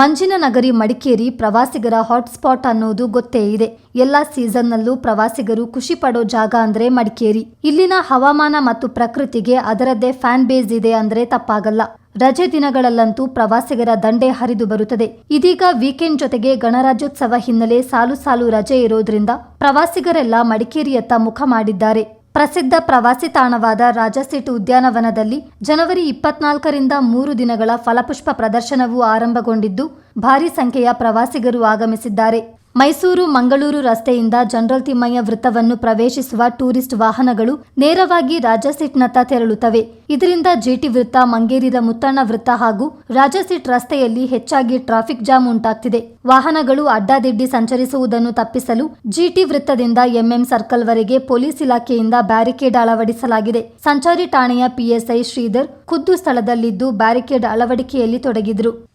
ಮಂಜಿನ ನಗರಿ ಮಡಿಕೇರಿ ಪ್ರವಾಸಿಗರ ಹಾಟ್ಸ್ಪಾಟ್ ಅನ್ನೋದು ಗೊತ್ತೇ ಇದೆ. ಎಲ್ಲ ಸೀಸನ್ನಲ್ಲೂ ಪ್ರವಾಸಿಗರು ಖುಷಿ ಪಡೋ ಜಾಗ ಅಂದ್ರೆ ಮಡಿಕೇರಿ. ಇಲ್ಲಿನ ಹವಾಮಾನ ಮತ್ತು ಪ್ರಕೃತಿಗೆ ಅದರದ್ದೇ ಫ್ಯಾನ್ ಬೇಸ್ ಇದೆ ಅಂದ್ರೆ ತಪ್ಪಾಗಲ್ಲ. ರಜೆ ದಿನಗಳಲ್ಲಂತೂ ಪ್ರವಾಸಿಗರ ದಂಡೆ ಹರಿದು ಬರುತ್ತದೆ. ಇದೀಗ ವೀಕೆಂಡ್ ಜೊತೆಗೆ ಗಣರಾಜ್ಯೋತ್ಸವ ಹಿನ್ನೆಲೆ ಸಾಲು ಸಾಲು ರಜೆ ಇರೋದ್ರಿಂದ ಪ್ರವಾಸಿಗರೆಲ್ಲ ಮಡಿಕೇರಿಯತ್ತ ಮುಖ ಮಾಡಿದ್ದಾರೆ. ಪ್ರಸಿದ್ಧ ಪ್ರವಾಸಿ ತಾಣವಾದ ರಾಜಸೀಟ್ ಉದ್ಯಾನವನದಲ್ಲಿ ಜನವರಿ ಇಪ್ಪತ್ನಾಲ್ಕರಿಂದ ಮೂರು ದಿನಗಳ ಫಲಪುಷ್ಪ ಪ್ರದರ್ಶನವೂ ಆರಂಭಗೊಂಡಿದ್ದು, ಭಾರೀ ಸಂಖ್ಯೆಯ ಪ್ರವಾಸಿಗರು ಆಗಮಿಸಿದ್ದಾರೆ. ಮೈಸೂರು ಮಂಗಳೂರು ರಸ್ತೆಯಿಂದ ಜನರಲ್ ತಿಮ್ಮಯ್ಯ ವೃತ್ತವನ್ನು ಪ್ರವೇಶಿಸುವ ಟೂರಿಸ್ಟ್ ವಾಹನಗಳು ನೇರವಾಗಿ ರಾಜಸೀಟ್ನತ್ತ ತೆರಳುತ್ತವೆ. ಇದರಿಂದ ಜಿಟಿ ವೃತ್ತ, ಮಂಗೇರಿದ ಮುತ್ತಣ್ಣ ವೃತ್ತ ಹಾಗೂ ರಾಜಸೀಟ್ ರಸ್ತೆಯಲ್ಲಿ ಹೆಚ್ಚಾಗಿ ಟ್ರಾಫಿಕ್ ಜಾಮ್ ಉಂಟಾಗ್ತಿದೆ. ವಾಹನಗಳು ಅಡ್ಡಾದಿಡ್ಡಿ ಸಂಚರಿಸುವುದನ್ನು ತಪ್ಪಿಸಲು ಜಿಟಿ ವೃತ್ತದಿಂದ ಎಂಎಂ ಸರ್ಕಲ್ವರೆಗೆ ಪೊಲೀಸ್ ಇಲಾಖೆಯಿಂದ ಬ್ಯಾರಿಕೇಡ್ ಅಳವಡಿಸಲಾಗಿದೆ. ಸಂಚಾರಿ ಠಾಣೆಯ ಪಿಎಸ್ಐ ಶ್ರೀಧರ್ ಖುದ್ದು ಸ್ಥಳದಲ್ಲಿದ್ದು ಬ್ಯಾರಿಕೇಡ್ ಅಳವಡಿಕೆಯಲ್ಲಿ ತೊಡಗಿದ್ರು.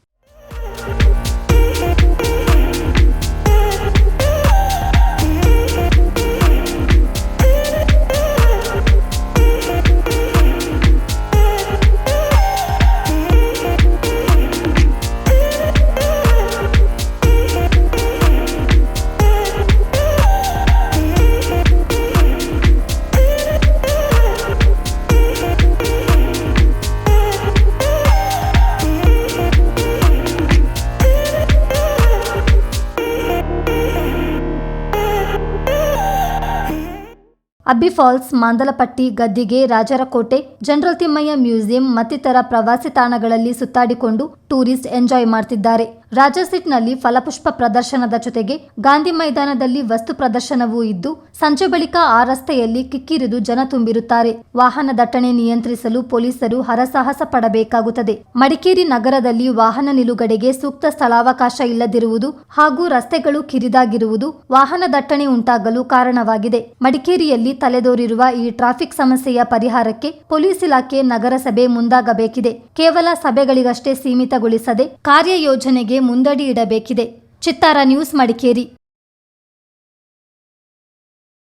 ಅಬ್ಬಿ ಫಾಲ್ಸ್, ಮಾಂದಲಪಟ್ಟಿ, ಗದ್ದಿಗೆ, ರಾಜರಕೋಟೆ, ಜನರಲ್ ತಿಮ್ಮಯ್ಯ ಮ್ಯೂಸಿಯಂ ಮತ್ತಿತರ ಪ್ರವಾಸಿ ತಾಣಗಳಲ್ಲಿ ಸುತ್ತಾಡಿಕೊಂಡು ಟೂರಿಸ್ಟ್ ಎಂಜಾಯ್ ಮಾಡ್ತಿದ್ದಾರೆ. ರಾಜಸೀಟ್ನಲ್ಲಿ ಫಲಪುಷ್ಪ ಪ್ರದರ್ಶನದ ಜೊತೆಗೆ ಗಾಂಧಿ ಮೈದಾನದಲ್ಲಿ ವಸ್ತು ಪ್ರದರ್ಶನವೂ ಇದ್ದು, ಸಂಜೆ ಬಳಿಕ ಆ ರಸ್ತೆಯಲ್ಲಿ ಕಿಕ್ಕಿರಿದು ಜನ ತುಂಬಿರುತ್ತಾರೆ. ವಾಹನ ದಟ್ಟಣೆ ನಿಯಂತ್ರಿಸಲು ಪೊಲೀಸರು ಹರಸಾಹಸ ಪಡಬೇಕಾಗುತ್ತದೆ. ಮಡಿಕೇರಿ ನಗರದಲ್ಲಿ ವಾಹನ ನಿಲುಗಡೆಗೆ ಸೂಕ್ತ ಸ್ಥಳಾವಕಾಶ ಇಲ್ಲದಿರುವುದು ಹಾಗೂ ರಸ್ತೆಗಳು ಕಿರಿದಾಗಿರುವುದು ವಾಹನ ದಟ್ಟಣೆ ಉಂಟಾಗಲು ಕಾರಣವಾಗಿದೆ. ಮಡಿಕೇರಿಯಲ್ಲಿ ತಲೆದೋರಿರುವ ಈ ಟ್ರಾಫಿಕ್ ಸಮಸ್ಯೆಯ ಪರಿಹಾರಕ್ಕೆ ಪೊಲೀಸ್ ಇಲಾಖೆ ನಗರಸಭೆ ಮುಂದಾಗಬೇಕಿದೆ. ಕೇವಲ ಸಭೆಗಳಿಗಷ್ಟೇ ಸೀಮಿತಗೊಳಿಸದೆ ಕಾರ್ಯಯೋಜನೆಗೆ ಮುಂದಡಿ ಇಡಬೇಕಿದೆ. ಚಿತ್ತಾರ ನ್ಯೂಸ್ ಮಡಿಕೇರಿ.